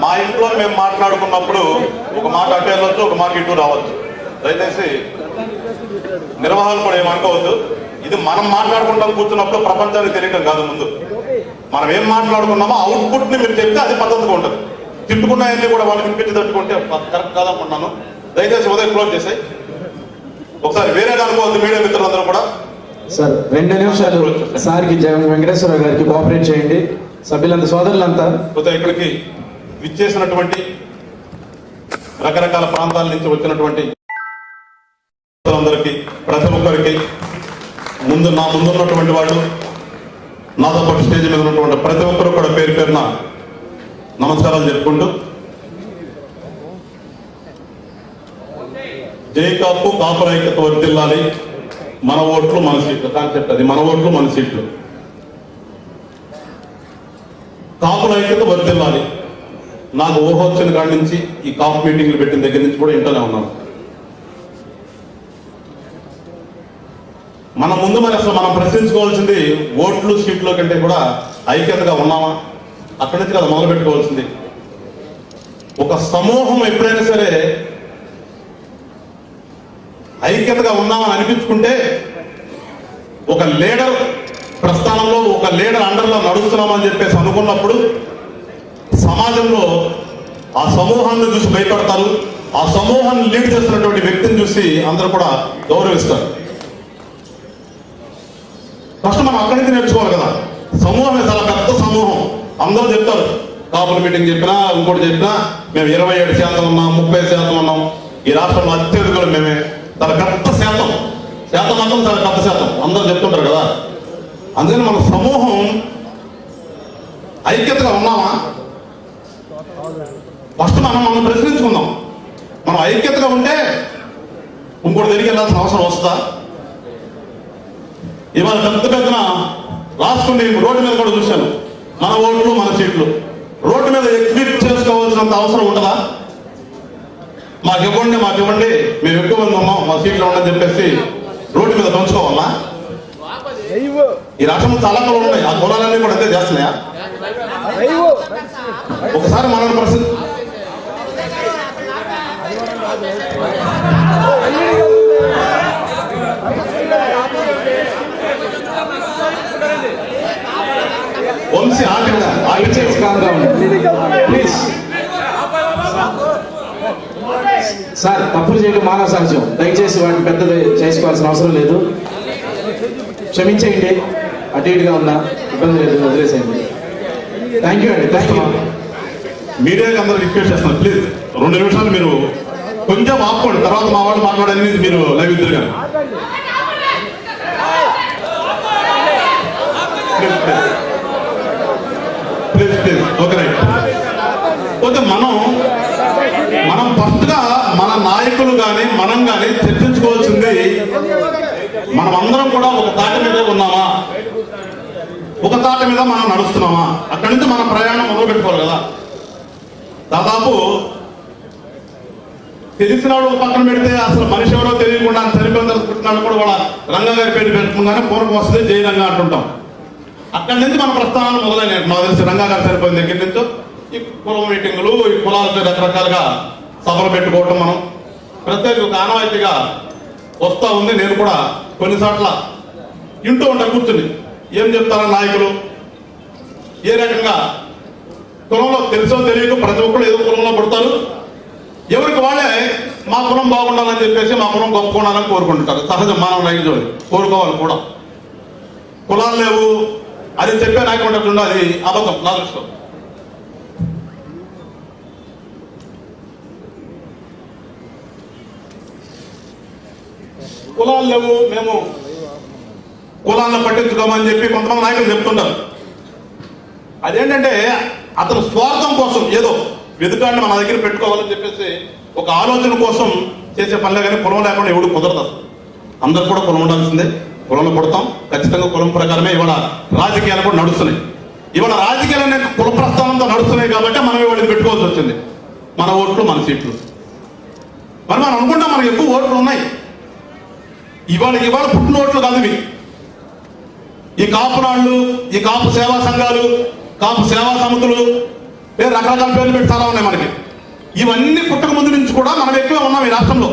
మా ఇంట్లో మేము మాట్లాడుకున్నప్పుడు ఒక మాట అటు వెళ్ళొచ్చు ఒక మాట ఇటు రావచ్చు. దయచేసి నిర్వాహకులు కూడా ఏమనుకోవద్దు. ఇది మనం మాట్లాడుకుంటాం కూర్చున్నప్పుడు ప్రపంచానికి తెలియడం కాదు ముందు. మనం ఏం మాట్లాడుకున్నామో అవుట్పుట్ని మీరు చెప్తే అది పద్ధతిగా ఉంటుంది. తిట్టుకున్నాయన్నీ కూడా వాళ్ళకి వినిపించి తట్టుకుంటే కరెక్ట్ కాదనుకుంటున్నాను దయచేసి ఉదయం క్లోజ్ చేసాయి. ఒకసారి వేరే అనుకోవద్దు మీడియా మిత్రులందరూ కూడా. సార్ రెండు నిమిషాలు. సార్కి జగన్ వెంకటేశ్వర గారికి కోఆపరేట్ చేయండి. సభ్యులంతా సోదరులంతా. ఇక్కడికి విచ్చేసినటువంటి రకరకాల ప్రాంతాల నుంచి వచ్చినటువంటి అందరికీ ప్రతి ఒక్కరికి ముందు నా ముందున్నటువంటి వాళ్ళు నాతో పాటు స్టేజ్ మీద ఉన్నటువంటి ప్రతి ఒక్కరు కూడా పేరు పేరున నమస్కారాలు చెప్పుకుంటూ జై కాపు కాపుల ఐక్యత వర్తిల్లాలి. మన ఓట్లు మన సీట్లు కాన్సెప్ట్ అది. మన ఓట్లు మన సీట్లు. కాపుల ఐక్యత వర్తిల్లాలి. నాకు ఊహ వచ్చిన కాడి నుంచి ఈ కాఫ్ మీటింగ్లు పెట్టిన దగ్గర నుంచి కూడా ఇంటనే ఉన్నాను మన ముందు మరి అసలు మనం ప్రశ్నించుకోవాల్సింది ఓట్లు సీట్లో కంటే కూడా ఐక్యతగా ఉన్నామా? అక్కడి నుంచి కదా మొదలు పెట్టుకోవాల్సింది. ఒక సమూహం ఎప్పుడైనా సరే ఐక్యతగా ఉన్నామని అనిపించుకుంటే ఒక లీడర్ ప్రస్థానంలో ఒక లీడర్ అండర్లో నడుస్తున్నామని చెప్పేసి అనుకున్నప్పుడు సమాజంలో ఆ సమూహాన్ని చూసి భయపడతారు ఆ సమూహాన్ని లీడ్ చేస్తున్నటువంటి వ్యక్తిని చూసి అందరూ కూడా గౌరవిస్తారు. ఫస్ట్ మనం అక్కడి నుంచి నేర్చుకోవాలి కదా. సమూహం చాలా పెద్ద సమూహం. అందరూ చెప్తారు కాపుల మీటింగ్ చెప్పినా ఇంకోటి చెప్పినా మేము ఇరవై ఏడు శాతం ఉన్నాం ముప్పై శాతం ఉన్నాం. ఈ రాష్ట్రంలో అత్యధికులు మేమే. చాలా పెద్ద శాతం. శాతం మాత్రం చాలా పెద్ద శాతం. అందరూ చెప్తుంటారు కదా. అందుకని మన సమూహం ఐక్యతగా ఉన్నామా? ఫస్ట్ మనం మనం ప్రశ్నించుకుందాం. మనం ఐక్యతగా ఉంటే ఇంకోటి దగ్గరికి వెళ్ళాల్సిన అవసరం వస్తుందా? ఇవాళ పెద్ద పెద్దన రాసుకుని రోడ్డు మీద కూడా చూశాను. మన ఓట్లు మన సీట్లు. రోడ్డు మీద ఎగ్జిట్ చేసుకోవాల్సినంత అవసరం ఉండదా మాకు ఇవ్వండి మాకు ఇవ్వండి. మేము ఎక్కువ మంది ఉన్నాం మా సీట్లో ఉండని చెప్పేసి రోడ్డు మీద పంచుకోవాలా? ఈ రాష్ట్రంలో చాలా కులాలు ఉన్నాయి. ఆ కులాలన్నీ కూడా అంతే చేస్తున్నాయా? ఒకసారి మనల్ని ప్రశ్న ఉండండి ప్లీజ్ సార్ తప్పులు చేయడం మానవ సహజం దయచేసి వాటిని పెద్దది చేసుకోవాల్సిన అవసరం లేదు. క్షమించేయండి. అటు ఇటుగా ఉన్నా ఇబ్బంది లేదు. వదిలేసేయండి. థ్యాంక్ యూ అండి. థ్యాంక్ యూ మీడియాకి అందరూ రిక్వెస్ట్ చేస్తున్నారు. ప్లీజ్ రెండు నిమిషాలు మీరు కొంచెం ఆపుకోండి. తర్వాత మా వాళ్ళు మాట్లాడేది మీరు లైవ్ ఇద్దరు కానీ ఓకే. రైట్ మనం మనం ఫస్ట్గా మన నాయకులు కానీ మనం కానీ చర్చించుకోవాల్సింది మనం అందరం కూడా ఒక తాటి మీద ఉన్నామా? ఒక తాట మీద మనం నడుస్తున్నామా? అక్కడి నుంచి మన ప్రయాణం మొదలు పెట్టుకోవాలి కదా. దాదాపు తెలిసిన వాడు పక్కన పెడితే అసలు మనిషి ఎవరో తెలియకుండా చనిపోయిన పుట్టినాడు కూడా వాళ్ళ రంగ గారి పేరు పెట్టుకుందానే పూర్వం వస్తుంది జయరంగా అంటుంటాం. అక్కడి నుంచి మన ప్రస్థానాలు మొదలైనవి. నాకు తెలిసి రంగాగారు సరిపోయిన దగ్గర నుంచో. ఈ కుల మీటింగులు ఈ కులాలతో రకరకాలుగా సభలు పెట్టుకోవటం మనం ప్రత్యేక ఒక ఆనవాయితీగా వస్తూ ఉంది. నేను కూడా కొన్నిసార్ల ఇంటూ ఉంటా కూర్చుని. ఏం చెప్తారా నాయకులు? ఏ రకంగా కులంలో తెలుసో తెలియక ప్రతి ఒక్కరు ఏదో కులంలో పడతారు. ఎవరికి వాళ్ళే మా కులం బాగుండాలని చెప్పేసి మా కులం గొప్ప ఉండాలని కోరుకుంటుంటారు సహజ మానవ నైజం కోరుకోవాలి కూడా. కులాలు లేవు అది చెప్పే నాయకుడు అది అబద్ధం నా దృష్టిలో. కులాలు లేవు మేము కులాలను పట్టించుకోమని చెప్పి కొంతమంది నాయకులు చెప్తుంటారు. అదేంటంటే అతను స్వార్థం కోసం ఏదో వెతుకాన్ని మన దగ్గర పెట్టుకోవాలని చెప్పేసి ఒక ఆలోచన కోసం చేసే పనిలో కానీ కులం లేకుండా ఎవడు కుదరదు. అందరు కూడా కులం ఉండాల్సిందే. కులంలో పుడతాం. ఖచ్చితంగా కులం ప్రకారమే ఇవాళ రాజకీయాలు కూడా నడుస్తున్నాయి. ఇవాళ రాజకీయాలు అనే కుల ప్రస్థానంతో నడుస్తున్నాయి కాబట్టి మనం ఇవాళ పెట్టుకోవాల్సి వచ్చింది. మన ఓట్లు మన సీట్లు. మరి మనం అనుకుంటాం మనకు ఎక్కువ ఓట్లు ఉన్నాయి. ఇవాళ ఇవాళ పుట్టిన ఓట్లు కాదు ఇవి. ఈ కాపురాళ్ళు ఈ కాపు సేవా సంఘాలు కాపు సేవా సమితులు రకరకాల పేర్లు పెట్టి చాలా ఉన్నాయి మనకి. ఇవన్నీ పుట్టక ముందు నుంచి కూడా మనం ఎక్కువ ఉన్నాం ఈ రాష్ట్రంలో.